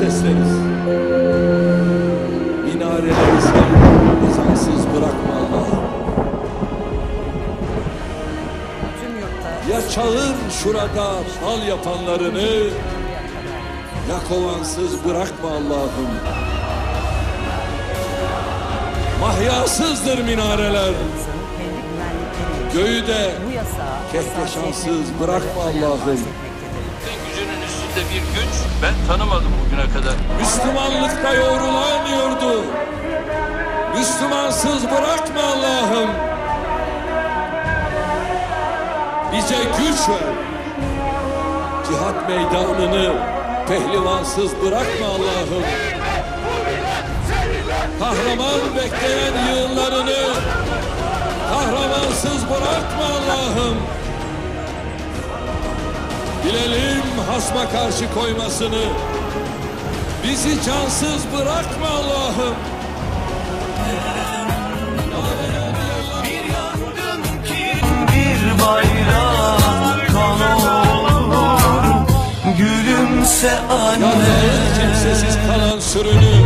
sesleriz. Minareleri sen ezansız bırakma Allah'ım. Ya çağır şurada fal yapanlarını, ya kovansız bırakma Allah'ım. Mahyasızdır minareler, göğü de kehkeşansız bırakma Allah'ım. Üstünde bir güç ben tanımadım bugüne kadar. Müslümanlıkta yoğrulan yurdu, Müslümansız bırakma Allah'ım. Bize güç ver. Cihat meydanını pehlivansız bırakma Allah'ım. Kahraman bekleyen yığınlarını kahramansız bırakma Allah'ım. Bilelim hasma karşı koymasını. Bizi cansız bırakma Allah'ım. bir bayrak kan olur Gülümse anne dağıt kimsesiz kalan sürünü.